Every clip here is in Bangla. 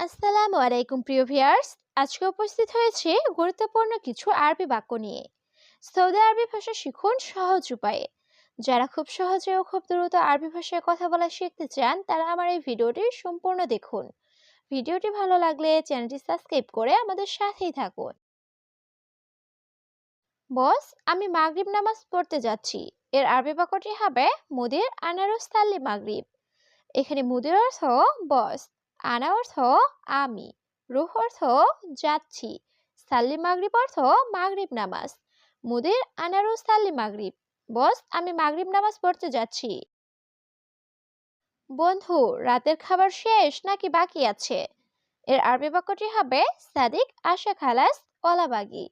আসসালামু আলাইকুম, প্রিয় ভিয়ার্স আজকে উপস্থিত হয়েছে গুরুত্বপূর্ণ কিছু আরবি বাক্য নিয়ে। সৌদি আরবি ভাষা শিখুন সহজ উপায়ে। যারা খুব সহজে ও খুব দ্রুত আরবি ভাষায় কথা বলা শিখতে চান, তারা আমার এই ভিডিওটি সম্পূর্ণ দেখুন। ভিডিওটি ভালো লাগলে চ্যানেলটি সাবস্ক্রাইব করে আমাদের সাথেই থাকুন। বস, আমি মাগরিব নামাজ পড়তে যাচ্ছি। এর আরবি বাক্যটি হবে মুদির আনারস তাল্লি মাগরিব। এখানে মুদির অর্থ বস আনা অর্থ আমি, রুহ অর্থ যাচ্ছি সাল্লি মাগরিব অর্থ মাগরিব নামাজ, মুদির আনারু সাল্লি মাগরিব, বস আমি মাগরিব নামাজ পড়তে যাচ্ছি। বন্ধু, রাতের খাবার শেষ নাকি বাকি আছে? এর আরবি বাক্যটি হবে সাদিক, আশা, খালাস কলাবাগি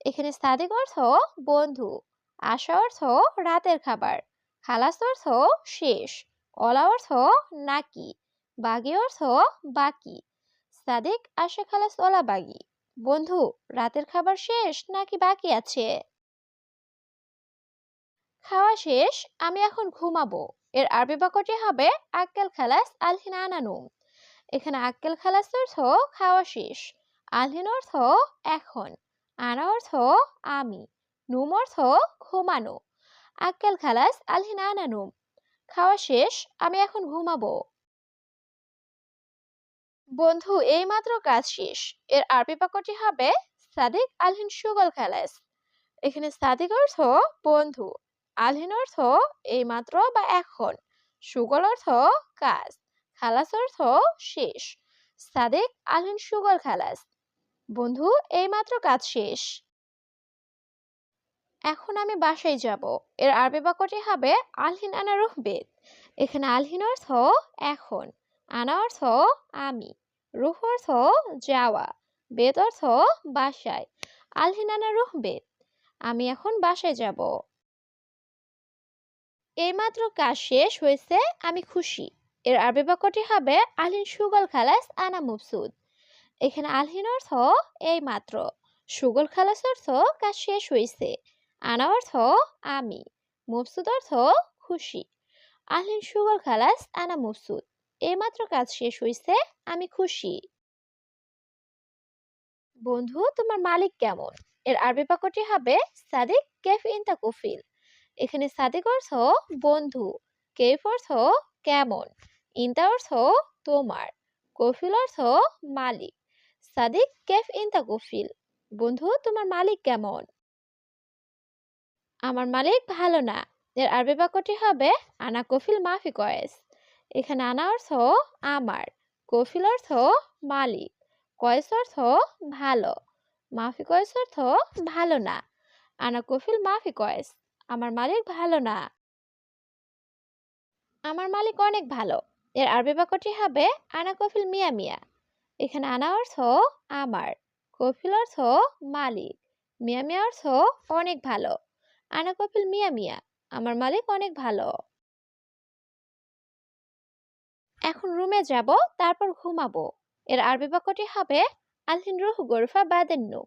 এখানে সাদিক অর্থ বন্ধু, আশা অর্থ রাতের খাবার, খালাস অর্থ শেষ, অলা অর্থ নাকি। বাগি অর্থ বাকি। সাদিক আশা খালাস ওলা বাগি। বন্ধু, রাতের খাবার শেষ নাকি বাকি আছে? খাওয়া শেষ, আমি এখন ঘুমাবো। এর আরবি বাক্যটি হবে আক্কেল খালাস আলহিন আনানু। এখানে আক্কেল খালাস অর্থ খাওয়া শেষ, আলহিন অর্থ এখন, আনা অর্থ আমি, নুম অর্থ ঘুমানো। আক্কেল খালাস আলহিন আনানু। খাওয়া শেষ, আমি এখন ঘুমাবো। বন্ধু, এইমাত্র কাজ শেষ। এর আরবি বাক্যটি হবে সাদিক আলহিন সুগল খালাস। এখানে সাদিক অর্থ বন্ধু, আলহিন অর্থ এইমাত্র বা এখন। সুগল অর্থ কাজ, খালাস অর্থ শেষ। সাদিক আলহিন সুগল খালাস। বন্ধু, এইমাত্র কাজ শেষ। এখন আমি বাসায় যাব। এর আরবি বাক্যটি হবে আলহিন আনা রুহবেদ এখানে আলহিন অর্থ এখন। আনা অর্থ আমি রুহ অর্থ যাওয়া বেদ অর্থ বাসায় আলহিনানা রুহ বেদ, আমি এখন বাসায় যাব। এইমাত্র কাজ শেষ হয়েছে, আমি খুশি। এর আরবি বাক্যটি হবে আলহিন সুগল খালাস আনা মুফসুদ। এখানে আলহিন অর্থ এই মাত্র সুগল খালাস অর্থ কাজ শেষ হয়েছে আনা অর্থ আমি মুফসুদ অর্থ খুশি। আলহিন সুগল খালাস আনা মুফসুদ। এইমাত্র কাজ শেষ হয়েছে আমি খুশি। বন্ধু, তোমার মালিক কেমন? এর আরবি বাক্যটি হবে, সাদিক কেফ ইন ইনতা কফিল এখানে সাদিক অর্থ, বন্ধু। কেফ অর্থ, কেমন। ইন ইনতা অর্থ, তোমার। কফিল অর্থ, মালিক। সাদিক কেফ ইনতা কফিল। বন্ধু, তোমার মালিক কেমন? আমার মালিক ভালো না। এর আরবি বাক্যটি হবে, আনা কফিল মাফি কয়েস। এখানে আনা অর্থ আমার কফিল অর্থ মালিক, কয়েস অর্থ ভালো, মাফি কয়েস অর্থ ভালো না, আনা কফিল মাফি কয়েস, আমার মালিক ভালো না। আমার মালিক অনেক ভালো, এর আরবি বাক্যটি হবে আনা কফিল মিয়া মিয়া, এখানে আনা অর্থ আমার কফিল অর্থ মালিক, মিয়া মিয়া অর্থ অনেক ভালো, আনা কফিল মিয়া মিয়া, আমার মালিক অনেক ভালো। এখন রুমে যাব, তারপর ঘুমাবো। এর আরবি বাক্যটি হবে, আলহিন রুহ গোরফা বাদেন নু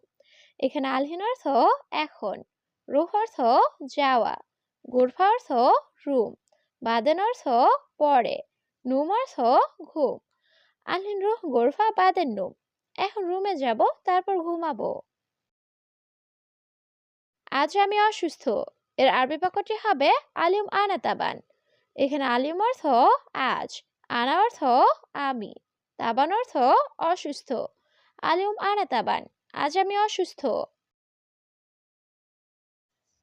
এখানে আলহিন অর্থ, এখন। রুহ অর্থ, যাওয়া। গোরফা অর্থ, রুম। বাদেন অর্থ, পরে। নুম অর্থ, ঘুম। আলহিন রুহ গোরফা বাদেন এখন রুমে যাব, তারপর ঘুমাবো। আজ আমি অসুস্থ। এর আরবি বাক্যটি হবে, আলিম আনাতাবান। এখানে আলিম অর্থ, আজ। আনা অর্থ আমি তাবান অর্থ অসুস্থ। আলিম আনা তাবান আজ আমি অসুস্থ।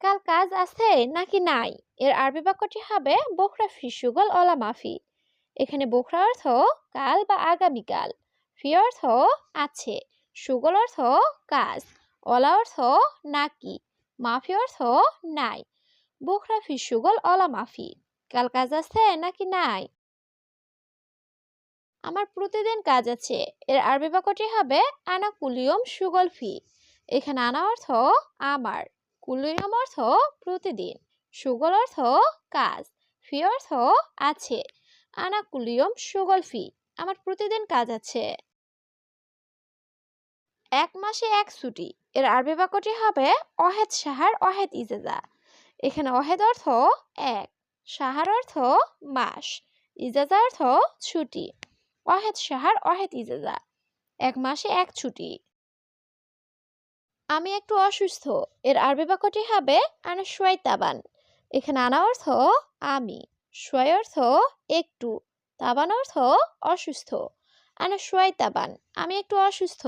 কাল কাজ আছে নাকি নাই? এর আরবি বাক্যটি হবে বোখরা ফিসুগল অলা মাফি। এখানে বোখরা অর্থ কাল বা আগামীকাল। ফি অর্থ আছে, সুগল অর্থ কাজ অলা অর্থ নাকি, মাফি অর্থ নাই। বোখরা ফিসুগল অলা মাফি। কাল কাজ আছে নাকি নাই? আমার প্রতিদিন কাজ আছে। এর আরবি বাক্যটি হবে, আনা কুলিয়ম সুগল ফি। এখানে আনা অর্থ, আমার। কুলিয়ম অর্থ, প্রতিদিন। সুগল অর্থ, কাজ। ফি অর্থ, আছে। আনা কুলিয়ম সুগল ফি। আমার প্রতিদিন কাজ আছে। এক মাসে এক ছুটি। এর আরবি বাক্যটি হবে, অহেদ সাহার অহেদ ইজেজা। এখানে অহেদ অর্থ, এক। সাহার অর্থ, মাস। ইজাজা অর্থ, ছুটি। অহেদ সাহার অহেদ ইজাজা। এক মাসে এক ছুটি। আমি একটু অসুস্থ। এর আরবি বাক্যটি হবে আনা শুয়াই তাবান। এখানে আনা অর্থ আমি। শুয়াই অর্থ একটু। তাবান অর্থ অসুস্থ। আনা শুয়াই তাবান, আমি একটু অসুস্থ।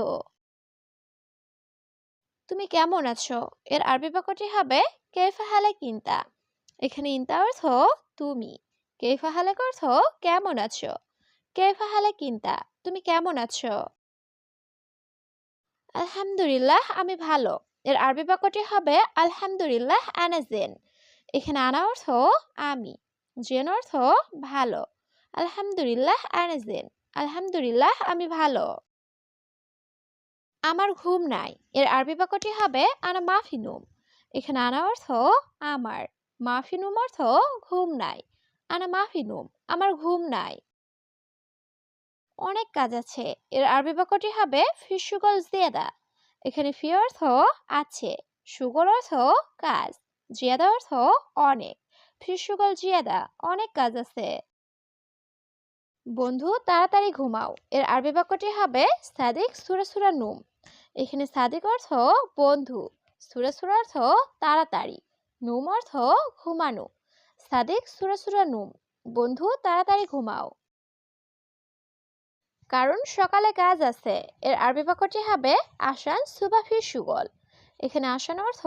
তুমি কেমন আছো? এর আরবি বাক্যটি হবে কেফা হালে কিন্তা এখানে ইন্তা অর্থ তুমি। কেফা হালেক অর্থ কেমন আছো? কেফা হালে কিন্তা? তুমি কেমন আছো? আলহামদুলিল্লাহ, আমি ভালো। এর আরবি বাক্যটি হবে, আলহামদুলিল্লাহ আনাজেন এখানে আনা অর্থ, আমি। জেন অর্থ, ভালো। আলহামদুলিল্লাহ আনাজেন আলহামদুলিল্লাহ, আমি ভালো। আমার ঘুম নাই। এর আরবি বাক্যটি হবে, আনা মাফিনুম এখানে আনা অর্থ, আমার। মাফিনুম অর্থ, ঘুম নাই। আনা মাফিনুম আমার ঘুম নাই। অনেক কাজ আছে। এর আরবি বাক্যটি হবে ফিসুগল জিয়াদা। এখানে ফি অর্থ আছে, সুগল অর্থ কাজ, জিয়াদা অর্থ অনেক ফিসুগল জিয়াদা অনেক কাজ আছে। বন্ধু, তাড়াতাড়ি ঘুমাও। এর আরবি বাক্যটি হবে, সাদিক সুরা সুরা নুম। এখানে সাদিক অর্থ বন্ধু, সুরা সুরা অর্থ তাড়াতাড়ি, নুম অর্থ ঘুমানো, সাদিক সুরা সুরা নুম। বন্ধু, তাড়াতাড়ি ঘুমাও। কারণ সকালে কাজ আছে। এর আরবি বাক্যটি হবে আসান সুবাফি সুগল। এখানে আসান অর্থ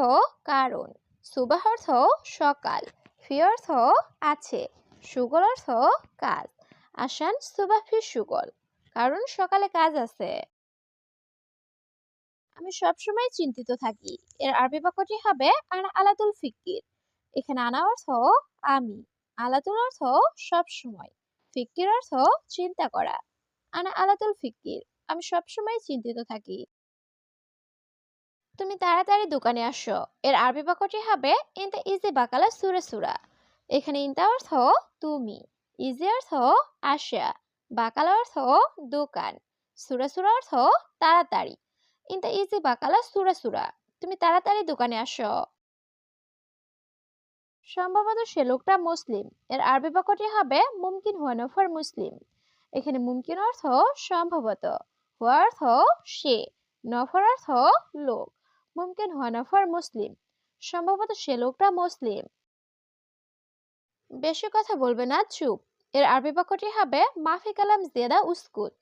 কারণ। সুবাহ অর্থ সকাল। ফি অর্থ আছে। সুগল অর্থ কাজ আসান সুবাফি সুগল। কারণ সকালে কাজ আছে। আমি সবসময় চিন্তিত থাকি। এর আরবি বাক্যটি হবে আনা আলাতুল ফিকির এখানে আনা অর্থ আমি। আলাতুল অর্থ সবসময়। ফিকির অর্থ চিন্তা করা। আনা আলাতুল ফিকির। আমি সবসময় চিন্তিত থাকি। তুমি তাড়াতাড়ি দোকানে আসো। এর আরবি বাক্যটি হবে বাকালা সুরে এখানে অর্থ, তুমি। অর্থ বাকালা অর্থ, দোকান। সুরা অর্থ, তাড়াতাড়ি। বাকালা সুরা তুমি তাড়াতাড়ি দোকানে আসো। সম্ভবত সে লোকটা মুসলিম। এর আরবি বাক্যটি হবে, মুমকিন হুয়ানফর মুসলিম। এখানে মুমকিন অর্থ সম্ভবত, হুয়া অর্থ সে, নফর অর্থ লোক। মুমকিন হুয়া, নফর মুসলিম, সম্ভবত সে লোকটা মুসলিম। বেশি কথা বলবে না, চুপ। এর আরবি বাক্যটি হবে, মাফি কালাম জেদা উস্কুত।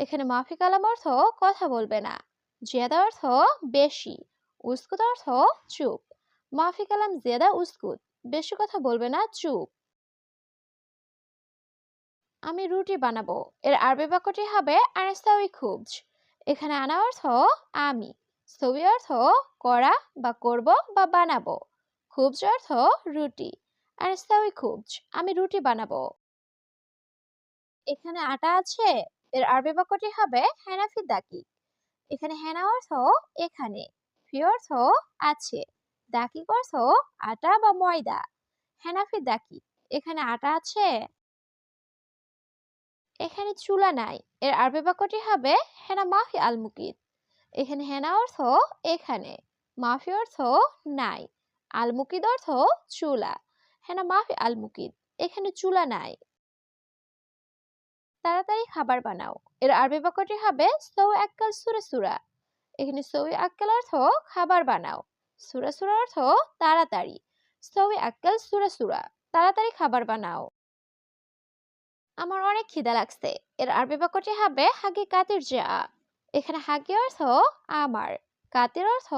এখানে মাফি কালাম অর্থ কথা বলবে না জেদা অর্থ বেশি, উস্কুত অর্থ চুপ। মাফি কালাম জেদা উস্কুত, বেশি কথা বলবে না, চুপ। আমি রুটি বানাবো। এর আরবি বাক্যটি হবে আনাস্তাউই খুবজ। এখানে আনা অর্থ আমি। সবি অর্থ করা বা করব বা বানাবো। খুবজ অর্থ রুটি। আনাস্তাউই খুবজ। আমি রুটি বানাবো। এখানে আটা আছে। এর আরবি বাক্যটি হবে হেনাফি দাকি। এখানে হেনা অর্থ এখানে। ফি অর্থ আছে। দাকিক অর্থ আটা বা ময়দা। হেনাফি দাকি। এখানে আটা আছে। এখানে চুলা নাই। এর আরবি বাক্যটি হবে হেনা মাফি আল মুকিদ এখানে হেনা অর্থ এখানে, মাফি অর্থ নাই। আল মুকিদ অর্থ চুলা। হেনা মাফি আল মুকিদ এখানে চুলা নাই। তাড়াতাড়ি খাবার বানাও। এর আরবি বাক্যটি হবে সৌ এককাল সুরে সুরা। এখানে সৌ আক্কাল অর্থ খাবার বানাও। সুরা সুরা অর্থ তাড়াতাড়ি। সৌ আক্কাল সুরা সুরা, তাড়াতাড়ি খাবার বানাও। আমার অনেক খিদা লাগছে। এর আরবি বাক্যটি হবে হাগি কাতির যা। এখানে হাগি অর্থ আমার কাতির অর্থ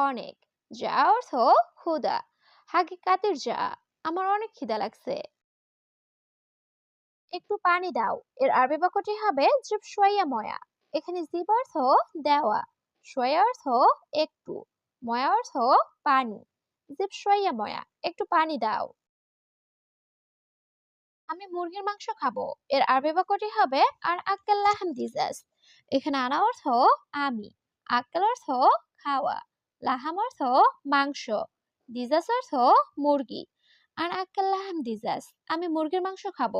অনেক, যা অর্থ ক্ষুদা হাগি কাতির যা, আমার অনেক খিদা লাগছে। একটু পানি দাও। এর আরবি বাক্যটি হবে জিব সোয়া ময়া। এখানে জিব অর্থ দেওয়া সোয়া অর্থ একটু, ময়া অর্থ পানি। জিব সোয়া ময়া, একটু পানি দাও। আমি মুরগির মাংস খাব। এর আরবি বাক্যটি হবে, আর আক্কাল্লাহ দিজাস এখানে আনা অর্থ, আমি। আক্কাল অর্থ, খাওয়া। লাহাম অর্থ, মাংস। দিজাস অর্থ, মুরগি। আর আক্কাল্লাহাম দিজাস আমি মুরগির মাংস খাব।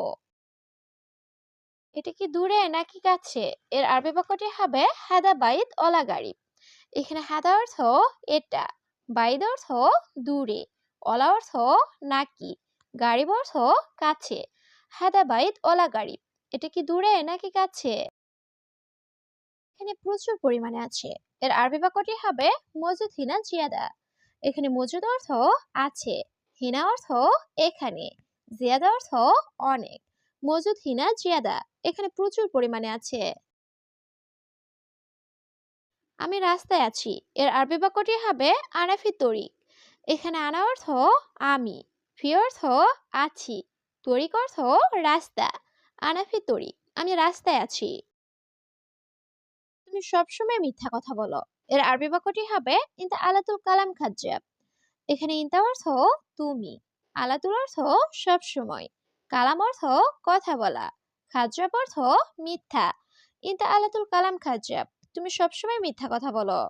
এটা কি দূরে নাকি কাছে? এর আরবি বাক্যটি হবে, হাদা বাইদ অলা গাড়ি এখানে হাদা অর্থ, এটা। বাইদ অর্থ, দূরে। অলা অর্থ, নাকি। গাড়ি অর্থ, কাছে। হাদা বাইদ ওলা গাড়ি। এটা কি দূরে নাকি কাছে? এখানে প্রচুর পরিমাণে আছে। এর আরবি বাক্যটি হবে মজুদ হিনা জিয়াদা এখানে মজুদ অর্থ আছে, হিনা অর্থ এখানে জিয়াদা অর্থ অনেক, মজুদ হিনা জিয়াদা এখানে প্রচুর পরিমাণে আছে। আমি রাস্তায় আছি। এর আরবি বাক্যটি হবে আনাফি তরিক। এখানে আনা অর্থ আমি, ফি অর্থ আছি। তরিক অর্থ রাস্তা। আনাফি তরিক আমি রাস্তায় আছি। তুমি সবসময় মিথ্যা কথা বলো। এর আরবি বাক্যটি হবে, ইনতা আলাতুল কালাম খাজ্জাব। এখানে ইনতা অর্থ তুমি। আলাতুল অর্থ সবসময়। কালাম অর্থ কথা বলা। খাজ্জাব অর্থ মিথ্যা। ইনতা আলাতুল কালাম খাজ্জাব। তুমি সবসময় মিথ্যা কথা বলো।